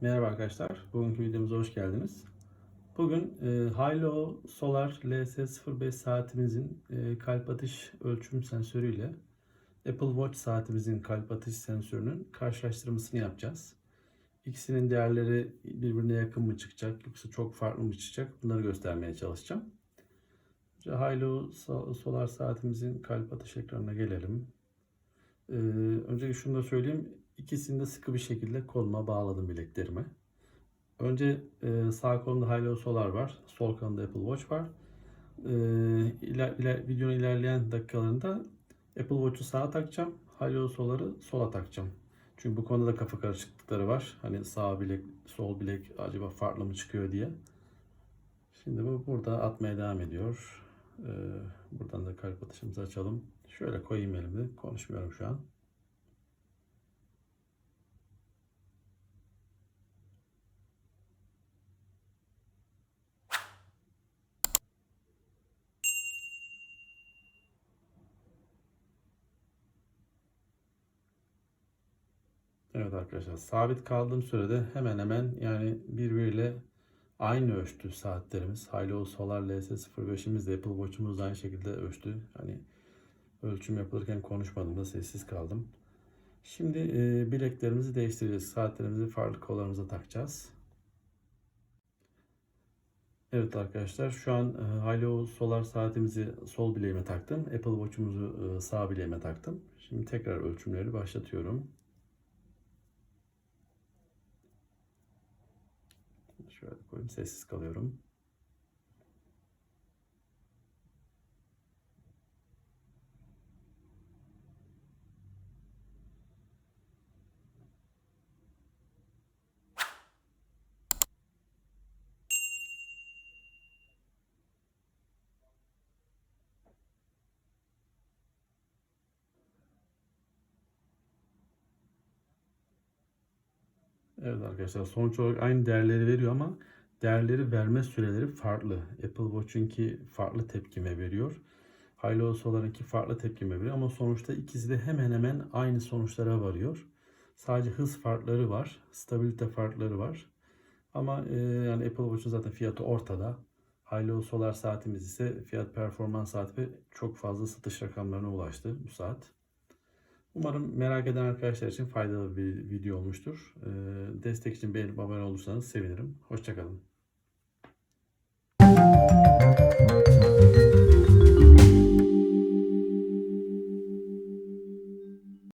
Merhaba arkadaşlar. Bugünkü videomuza hoş geldiniz. Bugün e, Hilo Solar LS05 saatimizin e, kalp atış ölçüm sensörüyle Apple Watch saatimizin kalp atış sensörünün karşılaştırmasını yapacağız. İkisinin değerleri birbirine yakın mı çıkacak yoksa çok farklı mı çıkacak bunları göstermeye çalışacağım. Hilo Solar saatimizin kalp atış ekranına gelelim. Ee, önce şunu da söyleyeyim. İkisini de sıkı bir şekilde koluma bağladım bileklerime. Önce e, sağ kolumda Hilo Solar var. Sol kolumda Apple Watch var. E, iler, iler, videonun ilerleyen dakikalarında Apple Watch'u sağa takacağım. Hilo Solar'ı sola takacağım. Çünkü bu konuda da kafa karışıklıkları var. Hani sağ bilek, sol bilek acaba farklı mı çıkıyor diye. Şimdi bu burada atmaya devam ediyor. Ee, buradan da kalp atışımızı açalım. Şöyle koyayım elimi. Konuşmuyorum şu an. Evet arkadaşlar sabit kaldığım sürede hemen hemen yani birbiriyle aynı ölçtü saatlerimiz. Hilo Solar LS05'imiz de Apple Watch'umuz aynı şekilde ölçtü. Hani ölçüm yapılırken konuşmadım da sessiz kaldım. Şimdi e, bileklerimizi değiştireceğiz. Saatlerimizi farklı kollarımıza takacağız. Evet arkadaşlar şu an e, Hilo Solar saatimizi sol bileğime taktım. Apple Watch'umuzu e, sağ bileğime taktım. Şimdi tekrar ölçümleri başlatıyorum. Şöyle koyayım sessiz kalıyorum. Evet arkadaşlar sonuç olarak aynı değerleri veriyor ama değerleri verme süreleri farklı. Apple Watch'unki farklı tepkime veriyor. Hilo Solar'ınki farklı tepkime veriyor ama sonuçta ikisi de hemen hemen aynı sonuçlara varıyor. Sadece hız farkları var, stabilite farkları var. Ama e, yani Apple Watch'un zaten fiyatı ortada. Hilo Solar saatimiz ise fiyat performans saati ve çok fazla satış rakamlarına ulaştı bu saat. Umarım merak eden arkadaşlar için faydalı bir video olmuştur. Ee, Destek için beğenip abone olursanız sevinirim. Hoşçakalın.